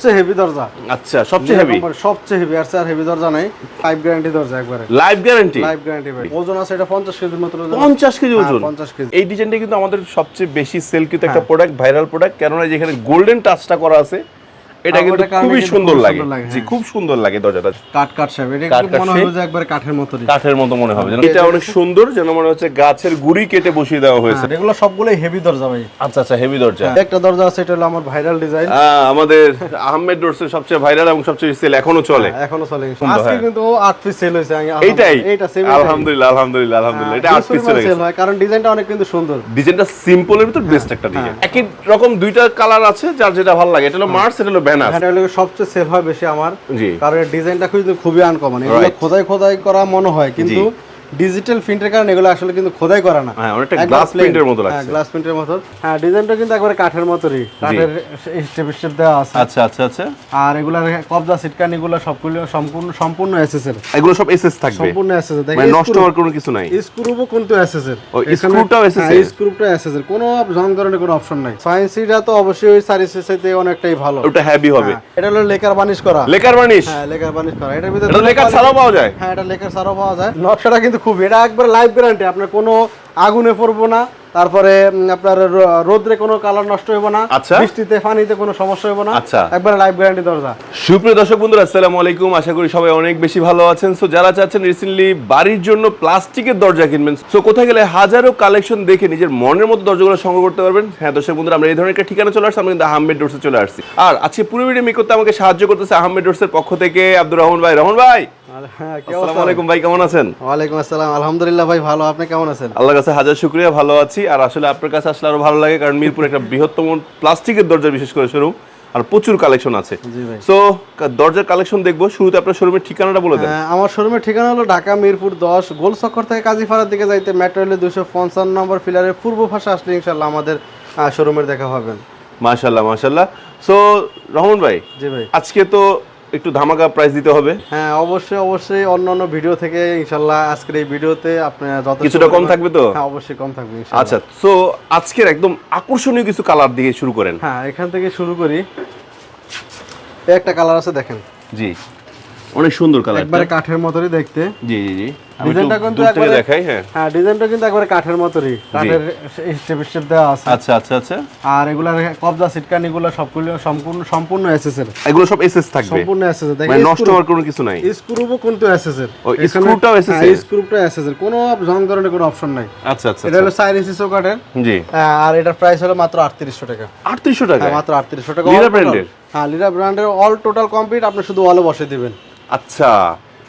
সবচেয়ে হেভি দরজা। আচ্ছা সবচেয়ে হেভি সবচেয়ে হেভি আর স্যার হেভি দরজা নাই। লাইফ গ্যারান্টি দরজা একবারে। লাইফ গ্যারান্টি লাইফ গ্যারান্টি ভাই। ওজন আছে এটা 50 কেজির মতো ওজন। পঞ্চাশ কেজি হ্যাঁ, ওজন? 50 কেজি। এই ডিজাইনটা কিন্তু আমাদের সবচেয়ে বেশি সেল কিন্তু একটা। প্রোডাক্ট ভাইরাল প্রোডাক্ট কেননা যেখানে গোল্ডেন টাচটা করা আছে এটা কিন্তু খুবই সুন্দর লাগে। জি হ্যাঁ। খুব সুন্দর লাগে দরজাটা। কাঠ কাঠ শেপ এটা একটু মনে? হবে যে একবারে কাঠের মতোই কাঠের মতো মনে হবে যেন এটা অনেক সুন্দর যেন মনে হচ্ছে গাছের গুড়ি কেটে বসিয়ে দেওয়া হয়েছে। হ্যাঁ, এগুলো সবগুলোই হেভি দরজা ভাই। আচ্ছা আচ্ছা হেভি দরজা। একটা দরজা আছে এটা হলো আমার ভাইরাল ডিজাইন আমাদের আহমেদ ডোরসের সবচেয়ে ভাইরাল এবং সবচেয়ে সেল এখনও চলে। এখনও চলে। সুন্দর, আজকে হ্যাঁ। কিন্তু 8 পিস সেল হয়েছে এইটাই। এইটা সেম আলহামদুলিল্লাহ আলহামদুলিল্লাহ আলহামদুলিল্লাহ। এটা আট পিস চলে সেল হয় কারণ ডিজাইনটা অনেক কিন্তু সুন্দর। ডিজাইনটা সিম্পলের ভিতর বেস্ট একটা ডিজাইন একই রকম দুইটা কালার আছে যার যেটা ভালো লাগে। এটা হলো মার্স এটা হলো ব্যানার। এটা হলো সবচেয়ে সেল হয় বেশি আমার। কারণ এর ডিজাইনটা খুবই খুবই আনকমন এগুলো খোদাই খোদাই করা মনে হয় কিন্তু ডিজিটাল প্রিন্টের কারণে এগুলো আসলে কিন্তু খোদাই করা না। হ্যাঁ অনেকটা গ্লাস প্রিন্টের মতো হ্যাঁ লাগছে। গ্লাস প্রিন্টের মতো। হ্যাঁ ডিজাইনটা কিন্তু একবারে কাঠের মতোই কাঠের স্টেপ স্টেপ দেওয়া আছে। আচ্ছা আচ্ছা আচ্ছা। আর এগুলার কবজা সিটকান এগুলো সবগুলো সম্পূর্ণ সম্পূর্ণ এসএস এর এগুলো সব এসএস থাকবে? সম্পূর্ণ এসএস এর মানে নষ্ট হওয়ার কোনো কিছু নাই? স্ক্রুবও কিন্তু এসএস এর ও, স্ক্রুটাও SS এর? স্ক্রুটা এসএস এর কোনো জং ধরনের কোনো অপশন নাই। সায়েন্সিটা তো অবশ্যই ওই সার্ভিসের সাথে অনেকটাই ভালো। ওটা হেভি হবে। হ্যাঁ, এটা হলো লেকার বানিশ করা। লেকার বার্নিশ হ্যাঁ লেকার বানিশ করা। এটার ভিতরে লেকার ছাড়াও পাওয়া যায়। হ্যাঁ এটা লেকার সারও পাওয়া যায়। নকশাটা কিন্তু খুব এটা একবার লাইফ গ্যারান্টি আপনার কোনো আগুনে পড়ব না। তারপরে আপনার রোদ্রে কোনো কালার নষ্ট হইব না আচ্ছা। বৃষ্টিতে পানিতে কোনো সমস্যা হইব না। আচ্ছা। একবার লাইফ গ্যারান্টি দরজা। সুপ্রিয় দর্শক বন্ধুরা আসসালামু আলাইকুম। আশা করি সবাই অনেক বেশি ভালো আছেন। সো যারা চাচ্ছেন রিসেন্টলি বাড়ির জন্য প্লাস্টিকের দরজা কিনবেন সো কোথায় গেলে হাজারো কালেকশন দেখে নিজের মনের মতো দরজাগুলো সংগ্রহ করতে পারবেন? হ্যাঁ দর্শক বন্ধুরা আমরা এই ধরনের একটা ঠিকানা চলে আসছি। আমরা কিন্তু আহমেদ ডোরসে চলে আসছি। আর আজকে পুরো ভিডিও মেক করতে আমাকে সাহায্য করতেছে আহমেদ ডোরসের পক্ষ থেকে আব্দুর রহমান ভাই। রহমান ভাই! হ্যাঁ আসসালামু আলাইকুম ভাই কেমন আছেন? ওয়ালাইকুম আসসালাম। আলহামদুলিল্লাহ ভাই ভালো। আপনি কেমন আছেন? আল্লাহর কাছে হাজার শুক্রিয়া ভালো আছি। আর আসলে আপনার কাছে আসলে আরও ভালো লাগে কারণ মিরপুর একটা বৃহত্তম প্লাস্টিকের দরজা বিশেষ করে শোরুম আর প্রচুর কালেকশন আছে। সো দরজার কালেকশন দেখব শুরুতে আপনার শোরুমের ঠিকানাটা বলে দেন। আমার শোরুমের ঠিকানা হলো ঢাকা মিরপুর দশ গোল চক্কর থেকে কাজীপাড়ার দিকে যাইতে মেট্রো রেলের দুশো পঞ্চান্ন নম্বর ফিলারের পূর্ব ভাষা আসলে ইনশাল্লাহ আমাদের শোরুমের দেখা পাবেন মাশাল্লাহ মাশাল্লাহ সো রহমান ভাই জি ভাই। আজকে তো একটু ধামাকা প্রাইস দিতে হবে। হ্যাঁ অবশ্যই অবশ্যই অন্য অন্য ভিডিও থেকে ইনশাল্লাহ আজকের এই ভিডিওতে আপনার যত কিছুটা কম থাকবে তো? হ্যাঁ অবশ্যই কম থাকবে। আচ্ছা সো আজকের একদম আকর্ষণীয় কিছু কালার দিয়ে শুরু করেন। হ্যাঁ এখান থেকে শুরু করি। একটা কালার আছে দেখেন। জি। অনেক সুন্দর কালার একবারে কাঠের মতোই দেখতে। জি জি জি। ডিজাইনটা কিন্তু একবারে- দেখাই হ্যাঁ। হ্যাঁ ডিজাইনটা কিন্তু একবারে কাঠের মতোই কাঠের স্টেপ স্টেপ দেওয়া আছে। আচ্ছা আচ্ছা আচ্ছা। আর এগুলার কবজা সিটকান এগুলো সবগুলো সম্পূর্ণ সম্পূর্ণ এসএস এর এগুলো সব এসএস থাকবে? সম্পূর্ণ এসএস এর মানে নষ্ট হওয়ার কোনো কিছু নাই? স্ক্রুবও কিন্তু এসএস এর ও, স্ক্রুটাও হ্যাঁ, এর? স্ক্রুটা এসএস এর কোনো জং ধরনের কোনো অপশন নাই। আচ্ছা আচ্ছা এটা হলো সাইন এসি চৌকাঠের জি। আর এটার প্রাইস হলো মাত্র আটত্রিশশো টাকা। আটত্রিশশো টাকা? হ্যাঁ মাত্র আটত্রিশশো টাকা। Brand এর? হ্যাঁ লিরা ব্র্যান্ডের অল টোটাল কমপ্লিট আপনি শুধু ওয়ালে বসে দিবেন। আচ্ছা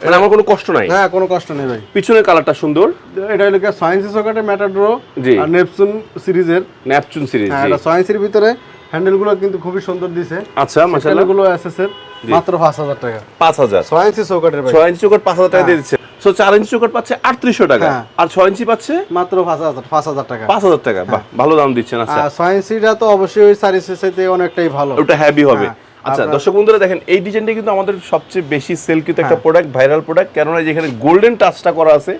মানে আমার কোনো কষ্ট নাই? হ্যাঁ কোনো কষ্ট নেই ভাই। পিছনের কালারটা সুন্দর। এটা হলো সায়েন্স চৌকাঠের ম্যাটাড্রো জি। আর নেপসুন সিরিজের ন্যাপচুন সিরিজ হ্যাঁ এটা সায়েন্সের ভিতরে হ্যান্ডেলগুলো কিন্তু খুবই সুন্দর দিছে। আচ্ছা মাশাআল্লাহ। গুলো এসএস এর মাত্র পাঁচ হাজার টাকা। পাঁচ হাজার। সায়েন্সি চৌকাঠের ভাই। চোখট পাঁচ হাজার টাকা দিয়ে দিচ্ছে। সো চার ইঞ্চি চোখট পাচ্ছে আটত্রিশশো টাকা। হ্যাঁ। আর ছয় ইঞ্চি পাচ্ছে মাত্র পাঁচ হাজার পাঁচ হাজার টাকা। পাঁচ হাজার টাকা। বাহ ভালো দাম দিচ্ছেন আচ্ছা। আর সায়েন্সিটা তো অবশ্যই ওই সার্ভিসের সাথে অনেকটাই ভালো। ওটা হেভি হবে। হ্যাঁ, আচ্ছা দর্শক বন্ধুরা দেখেন এই ডিজাইনটা কিন্তু আমাদের সবচেয়ে বেশি সেল কিন্তু একটা হ্যাঁ। প্রোডাক্ট ভাইরাল প্রোডাক্ট কেননা যেখানে গোল্ডেন টাচটা করা আছে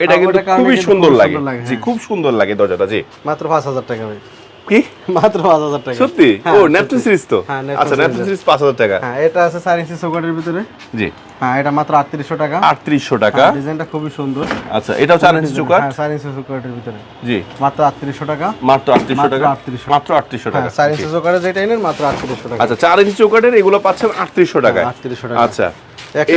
এটা কিন্তু খুবই সুন্দর লাগে জি হ্যাঁ। খুব সুন্দর লাগে দরজাটা জি। মাত্র পাঁচ হাজার টাকা ভাই। কি? মাত্র পাঁচ হাজার টাকা। সত্যি? হ্যাঁ, ও সত্যি। ন্যাপচুন সিরিজ তো? হ্যাঁ, আচ্ছা series সিরিজ পাঁচ হাজার টাকা। হ্যাঁ এটা আছে চৌকাঠের ভিতরে। জি। হ্যাঁ এটা মাত্র আটত্রিশশো টাকা। আটত্রিশশো টাকা। ডিজাইনটা খুবই সুন্দর। আচ্ছা এটাও ইঞ্চি হ্যাঁ চৌকাঠের ভিতরে। জি। মাত্র আটত্রিশশো টাকা। মাত্র আটত্রিশশো মাত্র টাকা? 3800 মাত্র আটত্রিশশো টাকা। হ্যাঁ সায়েন্সি চৌকাঠের যেটা এনেন মাত্র আটত্রিশশো টাকা। আচ্ছা ইঞ্চি এগুলো পাচ্ছেন আটত্রিশশো টাকায়। আটত্রিশশো টাকা। আচ্ছা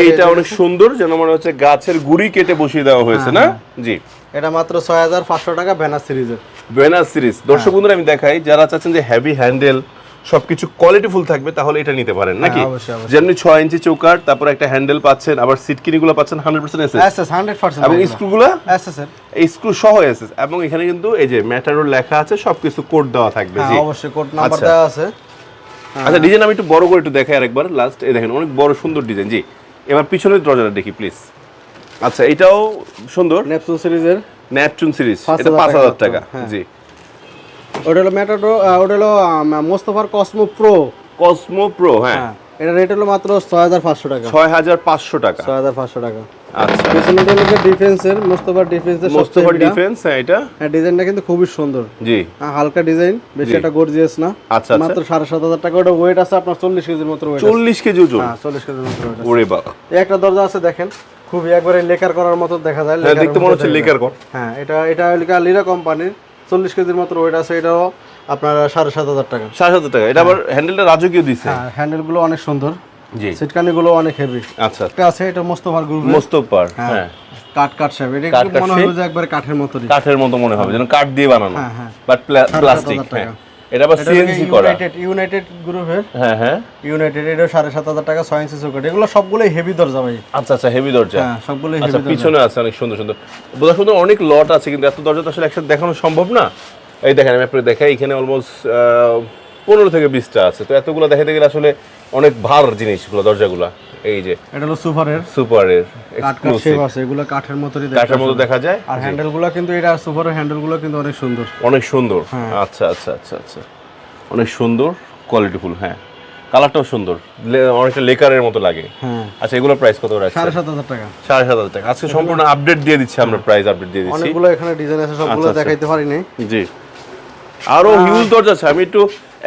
এইটা অনেক সুন্দর যেন মনে হচ্ছে গাছের গুড়ি কেটে বসিয়ে দেওয়া হয়েছে হ্যাঁ, না? জি। এটা মাত্র ছয় হাজার পাঁচশো টাকা ব্যানার সিরিজের। বেনার সিরিজ দর্শক বন্ধুরা আমি দেখাই যারা চাচ্ছেন যে হেভি হ্যান্ডেল সবকিছু কোয়ালিটিফুল থাকবে তাহলে এটা নিতে পারেন নাকি? হ্যাঁ। যেমনি ছয় ইঞ্চি চৌকাট তারপর একটা হ্যান্ডেল পাচ্ছেন আবার সিটকিনি গুলো পাচ্ছেন hundred percent SS SS hundred percent এবং স্ক্রুগুলো এসএস এর। এই স্ক্রু সহ এসএস এবং এখানে কিন্তু এই যে ম্যাটারোর লেখা আছে সবকিছু কোড দেওয়া থাকবে জি। হ্যাঁ অবশ্যই কোড নাম্বার আচ্ছা। দেওয়া আছে। আচ্ছা ডিজাইন আমি একটু বড় করে একটু দেখাই আরেকবার। লাস্ট এই দেখেন অনেক বড় সুন্দর ডিজাইন জি। এবার পিছনের দরজাটা দেখি প্লিজ আচ্ছা এটাও সুন্দর। নেপচুন সিরিজের নেপচুন সিরিজ এটা পাঁচ টাকা হাজার টাকা। হ্যাঁ। জি। ওটা হলো ম্যাটাডো ওটা হলো মোস্তফার কসমো প্রো কসমো প্রো হ্যাঁ। হ্যাঁ এটা রেট হলো মাত্র ছয় হাজার পাঁচশো টাকা। ছয় হাজার পাঁচশো টাকা। ছয় হাজার পাঁচশো টাকা। আচ্ছা। পেছনেটা হলো ডিফেন্সের মোস্তফা ডিফেন্সের মোস্তফা ডিফেন্স হ্যাঁ এটা। হ্যাঁ ডিজাইনটা কিন্তু খুবই সুন্দর। জি। হ্যাঁ, হালকা ডিজাইন বেশি একটা গর্জিয়াস না। আচ্ছা, আচ্ছা। মাত্র সাড়ে সাত হাজার টাকা। ওটা ওয়েট আছে আপনার চল্লিশ কেজির মতো ওয়েট চল্লিশ কেজি ওজন? হ্যাঁ চল্লিশ কেজির মতো ওয়েট ওরে বাবা। একটা দরজা আছে দেখেন। খুবই একবারে লেকার করার মতো দেখা যায়। হ্যাঁ দেখতে মনে হচ্ছে লেকার কর। হ্যাঁ এটা এটা লিরা কোম্পানির চল্লিশ কেজির মতো ওয়েট আছে। এটাও আপনার সাড়ে সাত হাজার টাকা। সাড়ে সাত হাজার টাকা। এটা আবার হ্যান্ডেলটা রাজকীয় দিছে? হ্যাঁ হ্যান্ডেলগুলো অনেক সুন্দর। জি। সিটকানিগুলো অনেক হেভি আচ্ছা। একটা আছে এটা মোস্তফার গ্রুপ মোস্তফার হ্যাঁ কাঠ কাঠ শেপ এটা একটু মনে হবে যে একবারে কাঠের মতোই কাঠের মতো মনে হবে যেন কাঠ দিয়ে বানানো। হ্যাঁ, হ্যাঁ। বাট প্লাস্টিক হ্যাঁ। এটা আবার সিএনসি করা। ইউনাইটেড ইউনাইটেড গ্রুপের হ্যাঁ হ্যাঁ। ইউনাইটেড এটা সাড়ে সাত হাজার টাকা ছয় ইঞ্চি চৌকাট এগুলো সবগুলোই হেভি দরজা ভাই। আচ্ছা আচ্ছা হেভি দরজা। হ্যাঁ সবগুলোই আচ্ছা পিছনে আছে অনেক সুন্দর সুন্দর। বোঝা সুন্দর অনেক লট আছে কিন্তু এত দরজা তো আসলে একসাথে দেখানো সম্ভব না। এই দেখেন আমি আপনাকে দেখাই এখানে অলমোস্ট পনেরো থেকে বিশটা আছে। তো এতগুলো দেখাতে গেলে আসলে অনেক ভার জিনিসগুলো দরজাগুলো। এই যে এটা হলো সুপারের। সুপারের শেপ আছে এগুলো কাঠের মতোই কাঠের মতো দেখা যায়? আর হ্যান্ডেলগুলো কিন্তু এটা সুপারের হ্যান্ডেলগুলো কিন্তু অনেক সুন্দর। অনেক সুন্দর। হ্যাঁ। আচ্ছা আচ্ছা আচ্ছা আচ্ছা। অনেক সুন্দর কোয়ালিটিফুল হ্যাঁ। কালারটাও সুন্দর। অনেকটা লেকারের মতো লাগে। হ্যাঁ। আচ্ছা এগুলো প্রাইস কত রাখছে সাড়ে সাত হাজার টাকা। সাড়ে সাত হাজার টাকা। আজকে সম্পূর্ণ আপডেট দিয়ে দিচ্ছি আমরা প্রাইস আপডেট দিয়ে দিচ্ছি। অনেকগুলো এখানে ডিজাইন আছে সবগুলো আচ্ছা, আচ্ছা। দেখাইতে পারিনি। জি। আরও হিউজ দরজা আছে। আমি একটু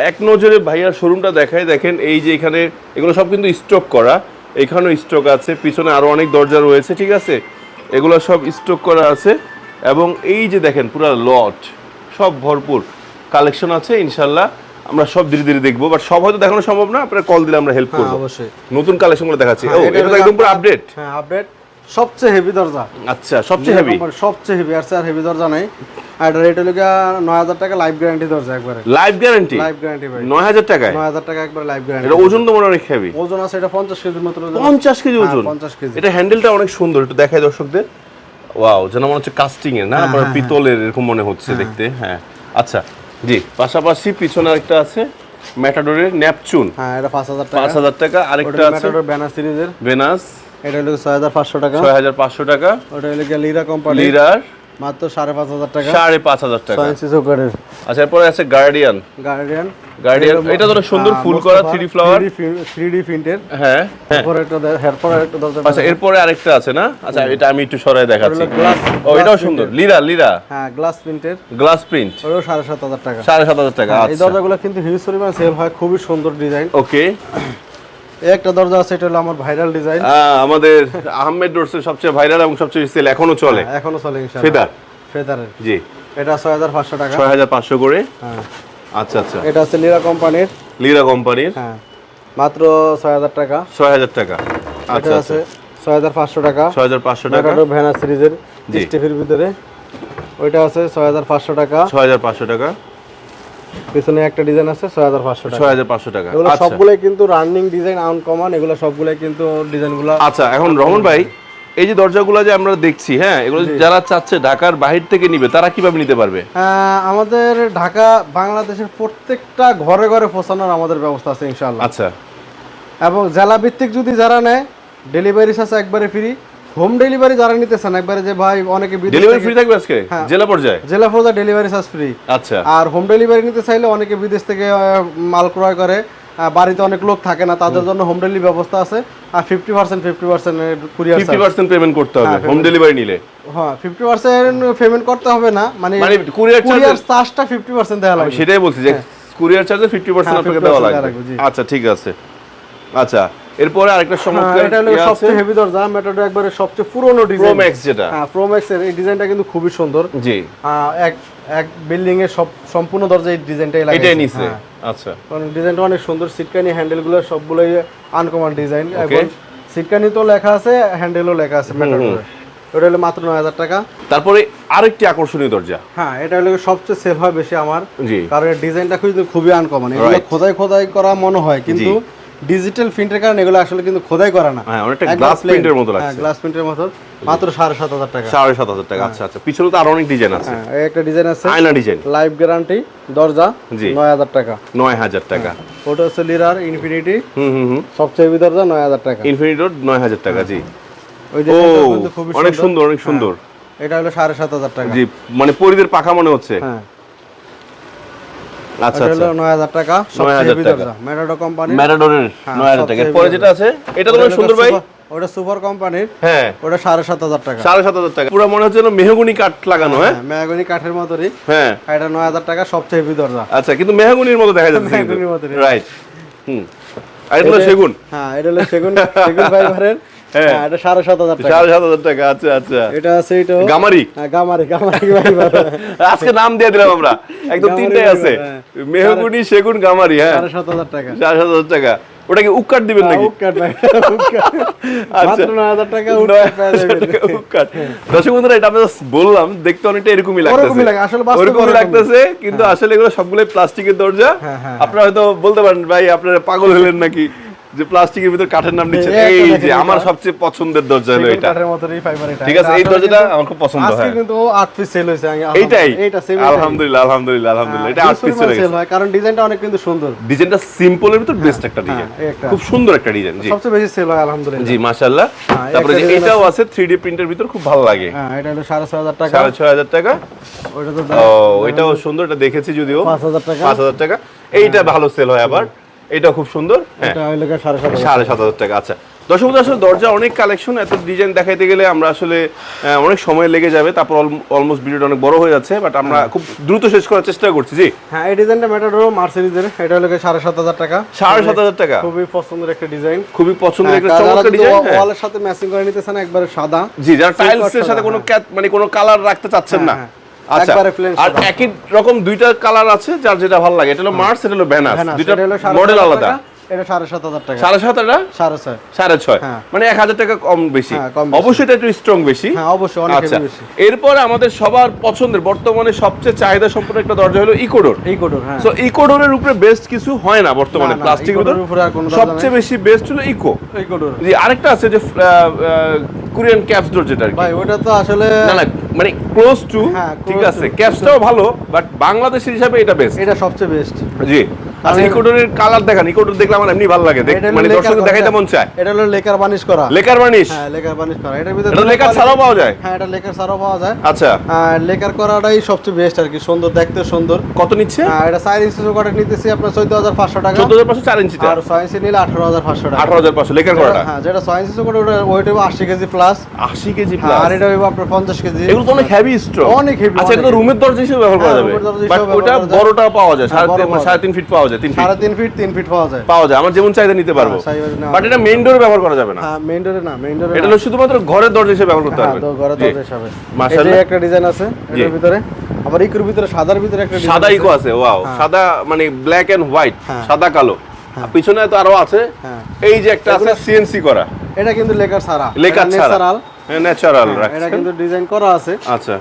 এক নজরে ভাইয়ার শোরুমটা দেখাই দেখেন এই যে এখানে এগুলো সব কিন্তু স্টক করা। এখানেও স্টক আছে পিছনে আরও অনেক দরজা রয়েছে ঠিক আছে? এগুলো সব স্টক করা আছে। এবং এই যে দেখেন পুরো লট সব ভরপুর। কালেকশন আছে ইনশাল্লাহ। আমরা সব ধীরে ধীরে দেখব বাট সব হয়তো দেখানো সম্ভব না আপনারা কল দিলে আমরা হেল্প হ্যাঁ করব। অবশ্যই। নতুন কালেকশনগুলো দেখাচ্ছি। ও হ্যাঁ, এটা এটা একদম পুরো আপডেট হ্যাঁ আপডেট সবচেয়ে হেভি দরজা। আচ্ছা সবচেয়ে হেভি সবচেয়ে হেভি আর স্যার হেভি দরজা নাই। আর রেট হলো গিয়া নয় হাজার টাকা লাইফ গ্যারান্টি দরজা একবারে। লাইভ গ্যারান্টি লাইফ গ্যারান্টি ভাই। নয় হাজার টাকায়? নয় হাজার টাকা একবারে লাইফ গ্যারান্টি এটা ওজন তো মনে অনেক হেভি ওজন আছে এটা পঞ্চাশ কেজির মতো ওজন। পঞ্চাশ কেজি ওজন? পঞ্চাশ কেজি। এটা হ্যান্ডেলটা অনেক সুন্দর একটু দেখাই দর্শকদের। ওয়াও যেন মনে হচ্ছে কাস্টিং এর না? হ্যাঁ, আপনার পিতলের এরকম মনে হচ্ছে দেখতে হ্যাঁ। আচ্ছা জি পাশাপাশি পিছনে আরেকটা আছে ম্যাটাডোরের ন্যাপচুন হ্যাঁ এটা পাঁচ হাজার পাঁচ টাকা হাজার টাকা আরেকটা আছে। ম্যাটাডোর ব্যানার সিরিজের ভেনাস এটা হলো ছয় হাজার পাঁচশো টাকা। ছয় হাজার পাঁচশো টাকা। ওটা হলো গিয়া লিরা কোম্পানি লিরার মাত্র সাড়ে পাঁচ হাজার টাকা। সাড়ে পাঁচ হাজার টাকা। ছয় ইঞ্চি চৌকাটের আচ্ছা এরপরে আছে গার্ডিয়ান গার্ডিয়ান গার্ডিয়ান এটা অনেক সুন্দর ফুল করা থ্রি ফ্লাওয়ার থ্রি ডি প্রিন্টের হ্যাঁ হ্যাঁ। এরপরে একটা এরপরে একটা দরজা আচ্ছা এরপরে আরেকটা আছে না? আচ্ছা এটা আমি একটু সরাই দেখাচ্ছি। ও এটাও সুন্দর। লিরা লিরা হ্যাঁ গ্লাস প্রিন্টের গ্লাস প্রিন্ট ওটাও সাড়ে সাত হাজার টাকা। সাড়ে সাত হাজার টাকা এই আচ্ছা। দরজাগুলো কিন্তু হিউজ পরিমাণ সেল হয় খুবই সুন্দর ডিজাইন ওকে এই একটা দরজা আছে এটা হলো আমার ভাইরাল ডিজাইন আমাদের আহমেদ ডোরসের সবচেয়ে ভাইরাল এবং সবচেয়ে সেল এখনও চলে। এখনও চলে ইনশাআল্লাহ। ফেদার? ফেদারের। জি। এটা ছয় হাজার পাঁচশো টাকা। ছয় হাজার পাঁচশো করে? হ্যাঁ। আচ্ছা আচ্ছা। এটা আছে লিরা কোম্পানির লিরা কোম্পানির হ্যাঁ। মাত্র ছয় হাজার টাকা। ছয় হাজার টাকা আচ্ছা আচ্ছা। আছে ছয় হাজার পাঁচশো টাকা। ছয় হাজার পাঁচশো টাকা। ম্যাকাডোর ভ্যানার সিরিজের। স্টিফের ভিতরে। ওইটা আছে ছয় হাজার পাঁচশো টাকা। ছয় হাজার পাঁচশো টাকা। পিছনে একটা ডিজাইন আছে ছয় হাজার পাঁচশো টাকা। ছয় হাজার পাঁচশো টাকা। এগুলো আচ্ছা। সবগুলোই কিন্তু রানিং ডিজাইন আনকমন এগুলো সবগুলোই কিন্তু ডিজাইনগুলো আচ্ছা এখন রহমান ভাই এই যে দরজাগুলো যে আমরা দেখছি হ্যাঁ এগুলো যারা চাচ্ছে ঢাকার বাহির থেকে নিবে তারা কীভাবে নিতে পারবে? আমাদের ঢাকা বাংলাদেশের প্রত্যেকটা ঘরে ঘরে পৌঁছানোর আমাদের ব্যবস্থা আছে ইনশাআল্লাহ। আচ্ছা। এবং জেলা ভিত্তিক যদি যারা নেয় ডেলিভারি আছে একবারে ফ্রি হোম ডেলিভারি যারা নিতেছেন একবারে যে ভাই অনেকে ডেলিভারি ফ্রি থাকবে আজকে? হ্যাঁ। জেলা পর্যায়ে? জেলা ফোজা ডেলিভারি চার্জ ফ্রি আচ্ছা। আর হোম ডেলিভারি নিতে চাইলে অনেকে বিদেশ থেকে মাল ক্রয় করে। বাড়িতে অনেক লোক থাকে না তাদের জন্য হোম ডেলিভারি ব্যবস্থা আছে। আর fifty percent fifty percent courier fifty percent payment করতে হবে হ্যাঁ, হোম ডেলিভারি নিলে। হ্যাঁ ফিফটি পার্সেন্ট পেমেন্ট করতে হবে না মানে কুরিয়ার চার্জটা ফিফটি পার্সেন্ট দেওয়া লাগবে। সেটাই বলছি যে কুরিয়ার চার্জে ফিফটি পার্সেন্ট আপনাকে 50% দেওয়া লাগবে, আচ্ছা ঠিক আছে। আচ্ছা এরপরে আরেকটা হ্যাঁ, চমৎকার এটা হলো ইয়ে সবচেয়ে হেভি দরজা মেটাডো একবারে সবচেয়ে পুরনো প্রো ডিজাইন ম্যাক্স যেটা। হ্যাঁ প্রো ম্যাক্স এর এই ডিজাইনটা কিন্তু খুবই সুন্দর। জি। এক এক বিল্ডিং এর সব সম্পূর্ণ দরজা এই ডিজাইনটাই লাগে এটাই নিছে আচ্ছা। কারণ ডিজাইনটা অনেক সুন্দর সিটকানি হ্যান্ডেলগুলো সবগুলোই আনকমন ডিজাইন. এবং সিটকানি তো লেখা আছে হ্যান্ডেলও লেখা আছে মেটাডোরে ওটা হলো মাত্র নয় হাজার টাকা। তারপরে আরেকটি আকর্ষণীয় দরজা। হ্যাঁ এটা হলো সবচেয়ে সেল হয় বেশি আমার। কারণ এর ডিজাইনটা খুবই খুবই আনকমন এগুলো খোদাই খোদাই করা মনে হয় কিন্তু ডিজিটাল প্রিন্টের কারণে এগুলো আসলে কিন্তু খোদাই করা না। হ্যাঁ অনেকটা গ্লাস প্রিন্টের মতো লাগছে। গ্লাস প্রিন্টের মতো মাত্র সাড়ে সাত হাজার টাকা। সাড়ে সাত হাজার টাকা আচ্ছা আচ্ছা। পিছনে তো আরও অনেক ডিজাইন আছে। হ্যাঁ একটা ডিজাইন আছে আয়না ডিজাইন লাইফ গ্যারান্টি দরজা জি। নয় হাজার টাকা। নয় হাজার টাকা। ওটা হচ্ছে লিরার ইনফিনিটি হুম হুম হুম। সবচেয়ে দরজা নয় হাজার টাকা। ইনফিনিটোর নয় হাজার টাকা জি। অনেক সুন্দর। অনেক সুন্দর। এটা হলো সাড়ে সাত হাজার টাকা। জি মানে পরিদের পাখা মনে হচ্ছে। হ্যাঁ। আচ্ছা আচ্ছা হলো নয় হাজার টাকা 9,000 টাকা। দরজা কোম্পানি ম্যারাডোরের হ্যাঁ, নয় হাজার টাকা। সবচেয়ে যেটা আছে এটা তো সুন্দর ভাই ওটা সুপার কোম্পানির হ্যাঁ। ওটা সাড়ে সাত হাজার টাকা। সাড়ে সাত হাজার টাকা। পুরো মনে হচ্ছে মেহগুনি কাঠ লাগানো হ্যাঁ? হ্যাঁ কাঠের মতোরই। হ্যাঁ। এটা নয় হাজার টাকা সবচেয়ে হেভি দরজা আচ্ছা কিন্তু মেহগুনির মতো দেখা যাচ্ছে মেহগনির মতোই। রাইট হুম। আর এটা সেগুন। হ্যাঁ এটা হলো সেগুন সেগুন ফাইবারের এটা সাড়ে সাত হাজার টাকা। সাড়ে সাত হাজার টাকা আচ্ছা আচ্ছা। এটা আছে এটা গামারি? হ্যাঁ গামারি গামারি আজকে নাম দিয়ে দিলাম আমরা। একদম তিনটাই আছে। হ্যাঁ। মেহগুনি সেগুন গামারি হ্যাঁ। সাড়ে সাত হাজার টাকা। সাড়ে সাত হাজার টাকা। ওটা কি উক্কাট দিবেন নাকি? আচ্ছা। টাকা উক্কাট। দর্শক বন্ধুরা এটা আমরা বললাম দেখতে অনেকটা এরকমই লাগতেছে। আসলে ওরকমই। লাগতেছে কিন্তু আসলে এগুলো সবগুলোই প্লাস্টিকের দরজা। হ্যাঁ, হ্যাঁ, আপনারা হয়তো বলতে পারেন ভাই আপনারা পাগল হলেন নাকি? যে প্লাস্টিকের ভিতর কাঠের নাম নিচ্ছে। এই এই যে আমার সবচেয়ে পছন্দের দরজা হলো এটা। কাঠের মতোই ফাইবার এটা। ঠিক আছে এই দরজাটা আমার খুব পছন্দ হয়। আজকে কিন্তু ও আট পিস সেল হয়েছে আমি- এইটাই এইটা সেম আলহামদুলিল্লাহ আলহামদুলিল্লাহ আলহামদুলিল্লাহ। এটা আট পিস চলে সেল গেছে। হয় কারণ ডিজাইনটা অনেক কিন্তু সুন্দর। ডিজাইনটা সিম্পলের ভিতর বেস্ট একটা ডিজাইন খুব সুন্দর একটা ডিজাইন জি। সবচেয়ে বেশি সেল হয় আলহামদুলিল্লাহ। জি মাশাআল্লাহ। হ্যাঁ, তারপরে যে এটাও আছে। থ্রি ডি প্রিন্টের ভিতর খুব ভালো লাগে। হ্যাঁ এটা হলো সাড়ে ছয় হাজার টাকা। সাড়ে ছয় হাজার টাকা। ওইটা তো ও এটাও সুন্দর এটা দেখেছি যদিও। পাঁচ হাজার টাকা। পাঁচ হাজার টাকা। এইটা ভালো সেল হয় আবার। এটা খুব সুন্দর। হ্যাঁ। সাড়ে সাত হাজার টাকা। আচ্ছা। দর্শক আসলে দরজা অনেক কালেকশন এত ডিজাইন দেখাইতে গেলে আমরা আসলে অনেক সময় লেগে যাবে তারপর অলমোস্ট ভিডিওটা অনেক বড় হয়ে যাচ্ছে বাট আমরা খুব দ্রুত শেষ করার চেষ্টা করছি জি। হ্যাঁ এই ডিজাইনটা ম্যাটাডোর মার্সিডিজের এটা হলো সাড়ে সাত হাজার টাকা। সাড়ে সাত হাজার টাকা। খুবই পছন্দের একটা ডিজাইন খুবই পছন্দের একটা চমৎকার ডিজাইন ওয়ালের সাথে ম্যাচিং করে নিতেছেন একবারে সাদা। জি যারা টাইলস এর সাথে কোনো হ্যাঁ। মানে কোনো কালার রাখতে চাচ্ছেন না হ্যাঁ, একবারে plain আর সাদা। একই রকম দুইটা কালার আছে যার যেটা ভালো লাগে। এটা হলো মার্স এটা হলো ব্যানার দুইটা মডেল আলাদা। এটা সাড়ে সাত হাজার টাকা। সাড়ে সাত এটা সাড়ে ছয়। সাড়ে ছয়। হ্যাঁ। মানে এক হাজার টাকা কম বেশি। হ্যাঁ, কম অবশ্যই এটা একটু স্ট্রং বেশি। হ্যাঁ অবশ্যই অনেক আচ্ছা। বেশি। এরপরে আমাদের সবার পছন্দের বর্তমানে সবচেয়ে চাহিদা সম্পন্ন একটা দরজা হলো ইকোডোর এই কোডর হ্যাঁ। সো ইকোডোরের উপরে বেস্ট কিছু হয় না বর্তমানে প্লাস্টিকের উপরে। সবচেয়ে বেশি বেস্ট হলো ইকো এই কোডর জি আরেকটা আছে যে কোরিয়ান ক্যাপস ডোর যেটা ভাই ওটা তো আসলে না না মানে ক্লোজ টু ঠিক আছে। ক্যাপসটাও ভালো বাট বাংলাদেশের হিসাবে এটা বেস্ট এটা সবচেয়ে বেস্ট জি। আচ্ছা ইকোডোরের কালার দেখান ইকোডোর দেখলে আমার এমনি ভালো লাগে মানে দর্শক দেখাইতে মন চায়। এটা হলো লেকার বানিশ করা। লেকার বার্নিশ হ্যাঁ লেকার বানিশ করা। এটার ভিতরে লেকার ছাড়াও পাওয়া যায়? হ্যাঁ এটা লেকার ছাড়াও পাওয়া যায়। আচ্ছা। লেকার করাটাই সবচেয়ে বেস্ট আর কি সুন্দর দেখতে সুন্দর। কত নিচ্ছে? এটা চার ইঞ্চি চৌকাটা নিতেছি আপনার চোদ্দ হাজার পাঁচশো টাকা। চোদ্দ হাজার পাঁচশো চার ইঞ্চিটা আর ছয় ইঞ্চি নিলে আঠারো হাজার পাঁচশো টাকা। আঠারো হাজার পাঁচশো লেকার করাটা? হ্যাঁ যেটা ছয় ইঞ্চি চৌকাটা ওটা ওয়েট হবে আশি কেজি প্লাস আশি কেজি আর এটা হইব আপনার পঞ্চাশ কেজি। এগুলো তো অনেক হেভি স্ট্রং অনেক heavy, আচ্ছা এটা রুমের দরজা হিসেবে ব্যবহার করা হ্যাঁ, যাবে। বাট ওটা। বড়টা পাওয়া যায় হ্যাঁ, সাড়ে বড় তিন- পাওয়া ফিট পাওয়া যায় ফিট ফিট ফিট পাওয়া যায়। পাওয়া যায় আমার যেমন নিতে পারব। হ্যাঁ, বাট এটা মেইন ডোরে ব্যবহার করা যাবে না। হ্যাঁ মেইন ডোরে না মেইন ডোরে এটা হলো শুধুমাত্র ঘরের দরজা হিসেবে ব্যবহার করতে হ্যাঁ পারবেন। তো দরজা হিসাবে। মাশাআল্লাহ। এই একটা ডিজাইন আছে জি। এটার ভিতরে আবার ইকুর ভিতরে সাদার ভিতরে একটা সাদা। ইকো আছে ওয়াও হ্যাঁ। সাদা মানে ব্ল্যাক এন্ড হোয়াইট হ্যাঁ। সাদা কালো। পিছনে তো আরও আছে। হ্যাঁ। এই যে একটা আছে সিএনসি করা। এটা কিন্তু লেকার ছাড়া। লেকার ছাড়া। ন্যাচারাল ন্যাচারাল এটা কিন্তু ডিজাইন করা আছে। আচ্ছা।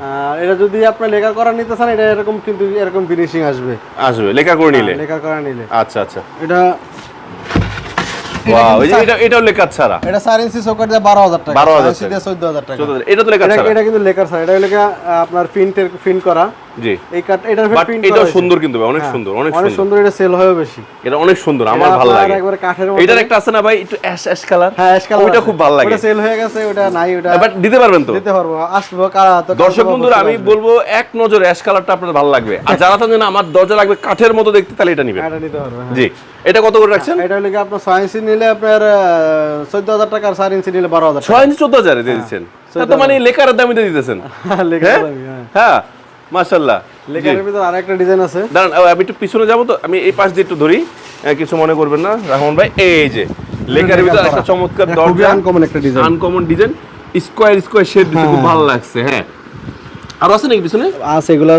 এটা যদি আপনি লেখা করা নিতে চান এটা এরকম কিন্তু এরকম ফিনিশিং আসবে। আসবে লেখা করে নিলে? লেখা করা নিলে। আচ্ছা আচ্ছা। এটা লেখা ছাড়া? এটা চার ইঞ্চি চৌকাট দিয়ে বারো হাজার টাকা। 12,000 ছয় ইঞ্চি চোদ্দ হাজার টাকা। এটা তো লেখা এটা কিন্তু লেকার ছাড়া। এটা লেখা আপনার প্রিন্টের প্রিন্ট করা। জি। এই কাট এটার বাট প্রিন্ট সুন্দর কিন্তু অনেক হ্যাঁ, সুন্দর অনেক অনেক সুন্দর। সুন্দর এটা সেল হয়েও বেশি। এটা অনেক সুন্দর আমার ভালো লাগে। একবারে কাঠের মধ্যে- এটার একটা আছে না ভাই একটু অ্যাশ অ্যাশ কালার হ্যাঁ ash color ওইটা খুব ভালো লাগে। ওটা সেল হয়ে গেছে ওটা নাই ওটা বাট দিতে পারবেন তো? দিতে পারব আসব কারা তো দর্শক বন্ধুরা আমি বলব এক নজরে অ্যাশ কালারটা আপনার ভালো লাগবে। আর যারা চান যে না, আমার দরজা লাগবে কাঠের মতো দেখতে তাহলে এটা নিবেন। হ্যাঁ, এটা নিতে হ্যাঁ। জি। এটা কত করে রাখছেন? এটা হলে কি আপনার ছয় ইঞ্চি নিলে আপনার চোদ্দ হাজার টাকা আর ইঞ্চি নিলে বারো হাজার ছয় ইঞ্চি চোদ্দ হাজারে দিয়ে দিচ্ছেন। তো মানে লেকারের দামে দিয়ে দিতেছেন। হ্যাঁ। হ্যাঁ। হ্যাঁ ভিতর আরেকটা ডিজাইন আছে। দাঁড়ান আমি একটু পিছনে যাব তো আমি এই পাশ দিয়ে একটু ধরি। কিছু মনে করবেন না। রাহমান ভাই এই যে ভিতর একটা চমৎকার দরজা। আনকমন একটা design uncommon design square square shade দিতে খুব ভালো লাগছে হ্যাঁ। আর আছে নাকি পিছনে? আছে এগুলো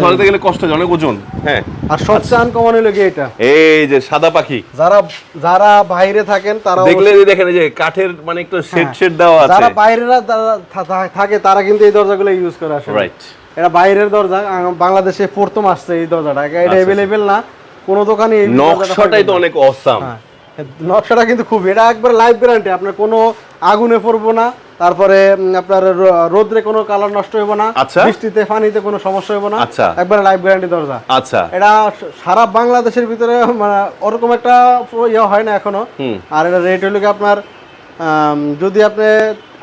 সরাতে গেলে কষ্ট হয় অনেক ওজন হ্যাঁ। আর সবচেয়ে আনকমন হলো কি এটা। এই যে সাদা পাখি। যারা যারা বাইরে থাকেন তারা দেখলে দেখেন যে কাঠের মানে একটু শেড শেড দেওয়া আছে। যারা থা- থাকে তারা কিন্তু এই দরজাগুলো ইউজ করে আসে। রাইট এটা বাইরের দরজা বাংলাদেশে প্রথম আসছে এই দরজাটা। এটা আচ্ছা, অ্যাভেলেবেল না কোন দোকানে এই নকশাটাই তো অনেক অসাম হ্যাঁ নকশাটা কিন্তু খুব এটা একবার লাইভ গ্যারান্টি আপনার কোনো আগুনে পড়ব না তারপরে আপনার রোদ্রে কোনো কালার নষ্ট হইব না আচ্ছা। বৃষ্টিতে পানিতে কোনো সমস্যা হইব না আচ্ছা। একবার লাইভ গ্যারান্টি দরজা। আচ্ছা। এটা সারা বাংলাদেশের ভিতরে মানে ওরকম একটা ইয়ে হয় না এখনও। আর এটা রেট হলো কি আপনার যদি আপনি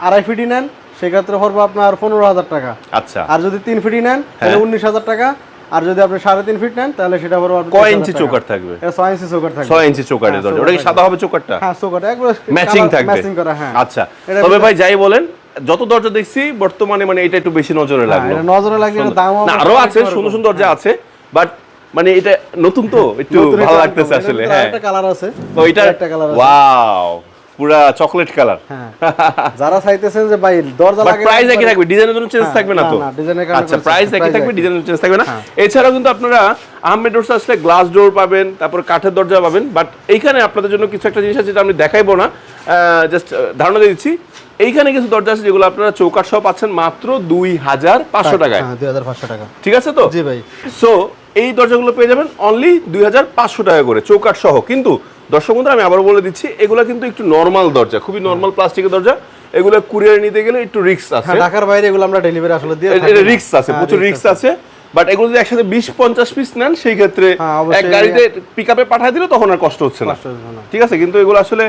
আড়াই ফিটি নেন সেক্ষেত্রে পড়ব আপনার পনেরো হাজার টাকা। আচ্ছা। আর যদি তিন ফিটি নেন তাহলে হ্যাঁ। উনিশ হাজার টাকা। আর যদি আপনি সাড়ে তিন ফিট নেন তাহলে সেটা পড়বে আপনার কয় ইঞ্চি। চৌকাট থাকবে? ছয় ইঞ্চি চৌকাট থাকবে। ছয় ইঞ্চি চৌকাটের হ্যাঁ, দরজা। ওটা কি সাদা হবে চৌকাটটা হ্যাঁ চৌকাট একবার ম্যাচিং থাকবে। ম্যাচিং করা হ্যাঁ। আচ্ছা। তবে ভাই যাই বলেন যত দরজা দেখছি বর্তমানে মানে এটা একটু বেশি নজরে হ্যাঁ, লাগল। নজরে লাগলে দাম না আরও আছে সুন্দর সুন্দর দরজা আছে বাট মানে এটা নতুন তো একটু ভালো লাগতেছে আসলে হ্যাঁ। একটা কালার আছে। তো এটা একটা কালার আছে। ওয়াও পুরা চকলেট কালার হ্যাঁ। যারা চাইতেছেন যে ভাই দরজা লাগে প্রাইস একই থাকবে ডিজাইনের জন্য চেঞ্জ হ্যাঁ, থাকবে না তো? আচ্ছা প্রাইস একই থাকবে। ডিজাইনের চেঞ্জ থাকবে না? হ্যাঁ। এছাড়াও কিন্তু আপনারা আহমেদ ডোরস আসলে গ্লাস ডোর পাবেন তারপর কাঠের দরজা পাবেন বাট এইখানে আপনাদের জন্য কিছু একটা জিনিস আছে যেটা আমি দেখাইবো না। জাস্ট ধারণা দিয়ে দিচ্ছি। এইখানে কিছু দরজা আছে যেগুলো আপনারা চৌকাঠ সহ পাচ্ছেন মাত্র দুই হাজার পাঁচশো টাকায়। হ্যাঁ দুই হাজার পাঁচশো টাকা। ঠিক আছে তো? জি ভাই। সো এই দরজাগুলো পেয়ে যাবেন অনলি দুই হাজার পাঁচশো টাকা করে চৌকাঠ সহ। কিন্তু দর্শক বন্ধুরা আমি আবার বলে দিচ্ছি এগুলো কিন্তু একটু নর্মাল দরজা খুবই নর্মাল প্লাস্টিকের দরজা। এগুলো কুরিয়ার নিতে গেলে একটু রিস্ক আছে। হ্যাঁ ঢাকার বাইরে এগুলো আমরা ডেলিভারি আসলে দিয়ে না। রিস্ক আছে হ্যাঁ, প্রচুর রিস্ক আছে। বাট এগুলো যদি একসাথে বিশ পঞ্চাশ পিস নেন সেই ক্ষেত্রে হ্যাঁ, এক গাড়িতে পিক আপে পাঠিয়ে দিলে তখন আর কষ্ট হচ্ছে না। ঠিক আছে কিন্তু এগুলো আসলে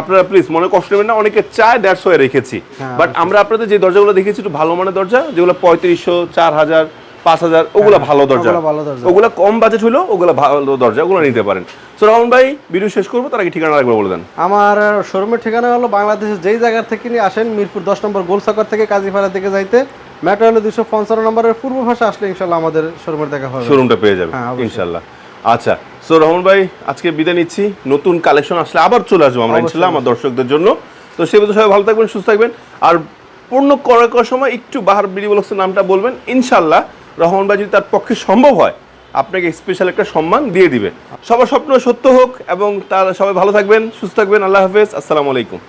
আপনারা প্লিজ মনে কষ্ট নেবেন না অনেকে চায় দ্যাটস ওয়ে রেখেছি। বাট আমরা আপনাদের যে দরজাগুলো দেখেছি একটু ভালো মানের দরজা যেগুলো পঁয়ত্রিশশো চার হাজার পাঁচ হাজার ওগুলো ভালো দরজা। ওগুলো ভালো দরজা। ওগুলো কম বাজেট হলো ওগুলো ভালো দরজা ওগুলো নিতে পারেন। সো রহমান ভাই ভিডিও শেষ করব তার আগে ঠিকানা একবার বলে দেন। আমার শোরুমের ঠিকানা হলো বাংলাদেশের যেই জায়গা থেকে নিয়ে আসেন মিরপুর দশ নম্বর গোলসাকর থেকে কাজীপাড়ার দিকে যাইতে। মেট্রো হলো দুশো পঞ্চান্ন নম্বরের পূর্ব ভাষা আসলে ইনশাল্লাহ আমাদের শোরুমের দেখা হবে। শোরুমটা পেয়ে যাবে হ্যাঁ, ইনশাল্লাহ। আচ্ছা সো রহমান ভাই আজকে বিদায় নিচ্ছি। নতুন কালেকশন আসলে আবার চলে আসব আমরা ইনশাল্লাহ আমার দর্শকদের জন্য। তো সে মতো সবাই ভালো থাকবেন সুস্থ থাকবেন। আর পূর্ণ করার সময় একটু বাহার বিডি বলক্সের নামটা বলবেন ইনশাল্লাহ। রহমান ভাই যদি তার পক্ষে সম্ভব হয়, আপনাকে স্পেশাল একটা সম্মান দিয়ে দিবে। সবার স্বপ্ন সত্য হোক এবং তার সবাই ভালো থাকবেন, সুস্থ থাকবেন, আল্লাহ হাফেজ, আসসালামু আলাইকুম।